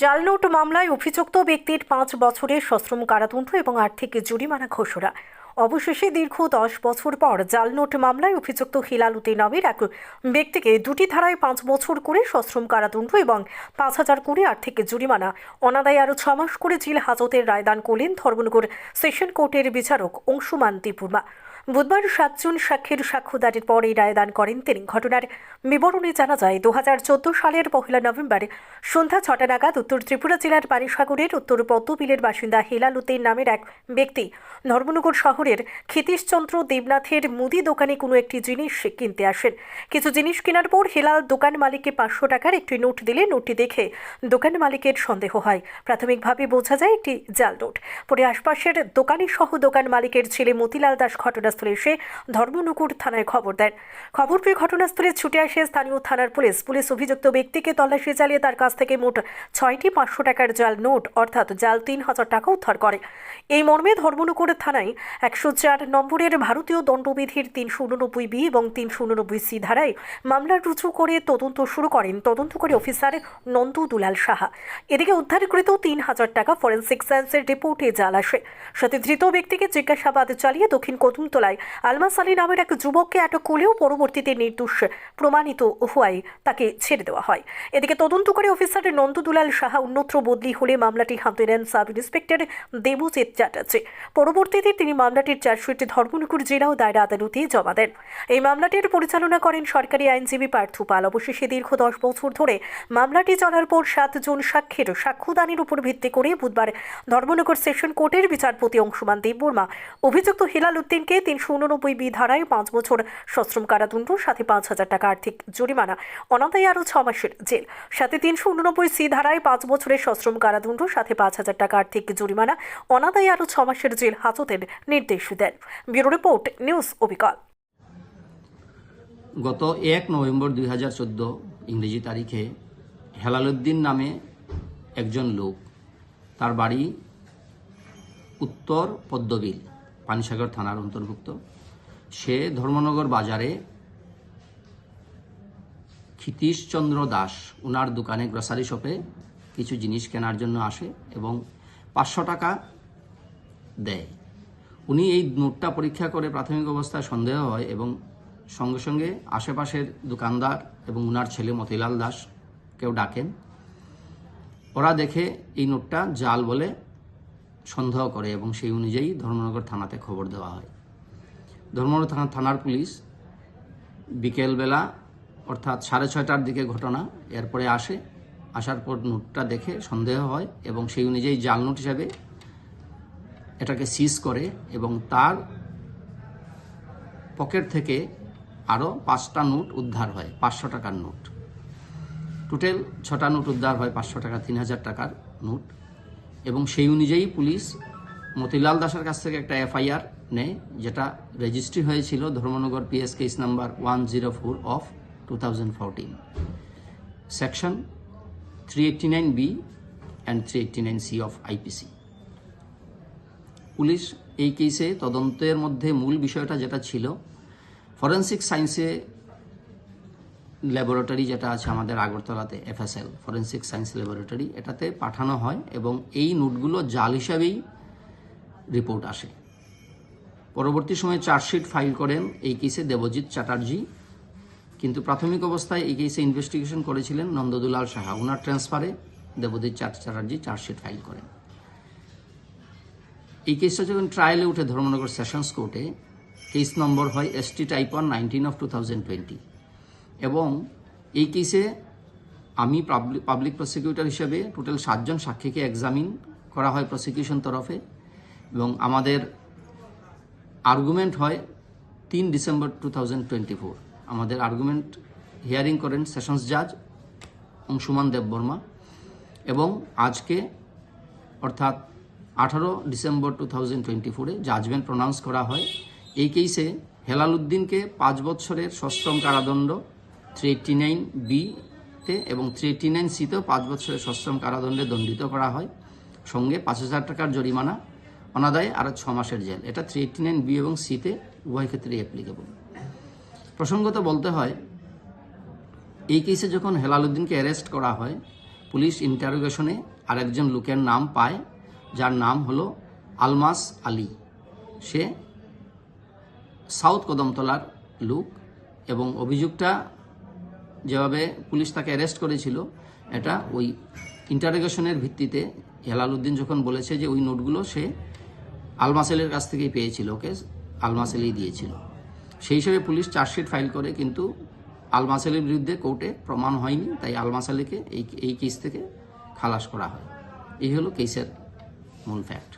জালনোট মামলায় অভিযুক্ত ব্যক্তির পাঁচ বছরের সশ্রম কারাদণ্ড এবং আর্থিক জরিমানা ঘোষণা। অবশেষে দীর্ঘ দশ বছর পর জালনোট মামলায় অভিযুক্ত হিলালুদ্দিন নামের এক ব্যক্তিকে দুটি ধারায় পাঁচ বছর করে সশ্রম কারাদণ্ড এবং পাঁচ হাজার করে আর্থিক জরিমানা, অনাদায় আরও ছ মাস করে জেল হাজতের রায়দান করলেন ধর্মনগর সেশন কোর্টের বিচারক অংশুমান ত্রিপুর্মা বুধবার সাতজন সাক্ষীর সাক্ষ্যদানের পর এই রায় দান করেন তিনি। ঘটনার বিবরণে জানা যায় দু হাজার চোদ্দ সালের পহেলা নভেম্বর সন্ধ্যা ছটা নাগাদ উত্তর ত্রিপুরা জেলার পানিসাগরের উত্তর পদ্মবিলের বাসিন্দা হেলাল উদ্দিন নামের এক ব্যক্তি ধর্মনগর শহরের ক্ষিতীশচন্দ্র দেবনাথের মুদি দোকানে কোনো একটি জিনিস কিনতে আসেন। কিছু জিনিস কেনার পর হেলাল দোকান মালিককে পাঁচশো টাকার একটি নোট দিলে নোটটি দেখে দোকান মালিকের সন্দেহ হয়। প্রাথমিকভাবে বোঝা যায় একটি জাল নোট। পরে আশপাশের দোকানি সহ দোকান মালিকের ছেলে মতিলাল দাস ঘটনাস্থলে এসে ধর্মনগর থানায় খবর দেন। খবর পেয়ে ঘটনাস্থলে ছুটে আসে স্থানীয় থানার পুলিশ। পুলিশ অভিযুক্ত ব্যক্তিকে তল্লাশি চালিয়ে তার কাছ থেকে মোট ছয়টি পাঁচশো টাকার জাল নোট, অর্থাৎ জাল তিন হাজার টাকা উদ্ধার করে। এই মর্মে ধর্মনগর থানায় একশো চার নম্বরের ভারতীয় দণ্ডবিধির তিনশো উননব্বই বি এবং তিনশো উননব্বই সি ধারায় মামলা রুজু করে তদন্ত শুরু করেন তদন্তকারী অফিসার নন্দু দুলাল সাহা। এদিকে উদ্ধারকৃত তিন হাজার টাকা ফরেন্সিক সায়েন্সের রিপোর্টে জাল আসে। সাথে ধৃত ব্যক্তিকে জিজ্ঞাসাবাদ চালিয়ে দক্ষিণ কদমতলায় আলমাস আলী নামের এক যুবককে আটক করলেও পরবর্তীতে নির্দোষ প্রমাণিত হওয়ায় তাকে ছেড়ে দেওয়া হয়। এদিকে তদন্তকারী অফিসার নন্দু দুলাল সাহা অন্যত্র বদলি হলে মামলাটি হাতে নেন সাব ইন্সপেক্টর দেবজিৎ চ্যাটার্জি। পরবর্তীতে তিনি মামলাটির চার্জশিট ধর্মনগর জেলা ও দায়রা আদালতে জমা দেন। এই মামলাটির পরিচালনা করেন সরকারি আইনজীবী পার্থ পাল। অবশেষে দীর্ঘ দশ বছর ধরে মামলাটি চলার পর সাতজন সাক্ষীর সাক্ষ্যদানের উপর ভিত্তি করে বুধবার ধর্মনগর সেশন কোর্টের বিচারপতি অংশুমান দেববর্মা, অভিযুক্ত হিলাল উদ্দিনকে তিনশো উননব্বই বি ধারায় পাঁচ বছর সশ্রম কারাদণ্ড, সাথে পাঁচ হাজার টাকা আর্থিক জরিমানা। অনাদায়ী আরও ছ মাসের জেল। সাথে তিনশো উননব্বই সি ধারায় পাঁচ বছরের সশ্রম কারাদণ্ড, সাথে পাঁচ হাজার টাকা আর্থিক জরিমানা। অনাদায়ী আরও ছ মাসের জেল হাজতের নির্দেশ দেন। ব্যুরো রিপোর্ট, নিউজ অবিকল গত এক নভেম্বর দুই হাজার চোদ্দ ইংরেজি তারিখে হেলালুদ্দিন নামে একজন লোক, তার বাড়ি উত্তর পদ্মবিল। পানিসাগর থানার অন্তর্ভুক্ত। সে ধর্মনগর বাজারে ক্ষিতীশচন্দ্র দাস ওনার দোকানে গ্রসারি শপে কিছু জিনিস কেনার জন্য আসে এবং পাঁচশো টাকা দেয়। উনি এই নোটটা পরীক্ষা করে প্রাথমিক অবস্থায় সন্দেহ হয় এবং সঙ্গে সঙ্গে আশেপাশের দোকানদার এবং উনার ছেলে মতিলাল দাস কেউ ডাকেন। ওরা দেখে এই নোটটা জাল বলে সন্দেহ করে এবং সেই অনুযায়ী ধর্মনগর থানাতে খবর দেওয়া হয়। ধর্মনগর থানা থানার পুলিশ বিকেলবেলা অর্থাৎ সাড়ে ছয়টার দিকে ঘটনা, এরপরে আসে। আসার পর নোটটা দেখে সন্দেহ হয় এবং সেই অনুযায়ী জাল নোট হিসাবে এটাকে সিজ করে এবং তার পকেট থেকে আরও পাঁচটা নোট উদ্ধার হয়, পাঁচশো টাকার নোট। টোটাল ছটা নোট উদ্ধার হয়, পাঁচশো টাকা, তিন হাজার টাকার নোট। এবং সেই অনুযায়ী পুলিশ মতিলাল দাসের কাছ থেকে একটা এফআইআর নেয়, যেটা রেজিস্ট্রি হয়েছিল Dharmanagar PS case number one zero four of two thousand fourteen section three eighty nine B and three eighty nine C of IPC police এই কেসে তদন্তের মধ্যে মূল বিষয়টা যেটা ছিল ফরেন্সিক সায়েন্সে ল্যাবরেটরি যেটা আছে আমাদের আগরতলাতে এফএসএল ফরেন্সিক সায়েন্স ল্যাবরেটরি এটাতে পাঠানো হয় এবং এই নোটগুলো জাল হিসাবেই রিপোর্ট আসে। পরবর্তী সময়ে চার্জশিট ফাইল করেন, এই কেসে দেবজিৎ চ্যাটার্জি। কিন্তু প্রাথমিক অবস্থায় এই কেসে ইনভেস্টিগেশন করেছিলেন নন্দদুলাল সাহা। ওনার ট্রান্সফারে দেবজিৎ চ্যাটার্জি চার্জশিট ফাইল করেন। এই কেসটা যখন ট্রায়ালে উঠে ধর্মনগর সেশনস কোর্টে কেস নম্বর হয় ST type one nineteen of two thousand twenty এবং এই কেসে আমি পাবলিক প্রসিকিউটর হিসেবে টোটাল সাতজন সাক্ষীকে এক্সামিন করা হয় প্রসিকিউশন তরফে এবং আমাদের আর্গুমেন্ট হয় তিন ডিসেম্বর টু আমাদের আর্গুমেন্ট হিয়ারিং করেন সেশনস জাজ অংশুমান দেববর্মা এবং আজকে অর্থাৎ আঠারো ডিসেম্বর টু থাউজেন্ড টোয়েন্টি ফোরে জাজমেন্ট প্রনাউন্স করা হয়। এই কেসে হেলাল উদ্দিনকে পাঁচ বছরের সশ্রম কারাদণ্ড থ্রি এইটটি নাইন বিতে এবং থ্রি নাইন সিতেও পাঁচ বছরের সশ্রম কারাদণ্ডে দণ্ডিত করা হয়। সঙ্গে পাঁচ হাজার টাকার জরিমানা, অনাদায় আরও ছ মাসের জেল। এটা থ্রি এইটটি নাইন বি এবং সিতে উভয় ক্ষেত্রেই অ্যাপ্লিকেবল প্রসঙ্গত বলতে হয়, এই কেসে যখন হেলাল উদ্দিনকে অ্যারেস্ট করা হয়, পুলিশ ইন্টারোগেশনে আরেকজন লোকের নাম পায়, যার নাম হলো আলমাস আলী। সে সাউথ কদমতলার লোক এবং অভিযোগটা যেভাবে পুলিশ তাকে অ্যারেস্ট করেছিল, এটা ওই ইন্টারোগেশনের ভিত্তিতে হেলাল উদ্দিন যখন বলেছে যে ওই নোটগুলো সে আলমাসেলের কাছ থেকেই পেয়েছিল, ওকে আলমাসেলই দিয়েছিল। সেই হিসেবে পুলিশ চার্জশিট ফাইল করে কিন্তু আলমাসেলের বিরুদ্ধে কোর্টে প্রমাণ হয়নি, তাই আলমাসালিকে এই এই কেস থেকে খালাস করা হয়। এই হলো কেসের মূল ফ্যাক্ট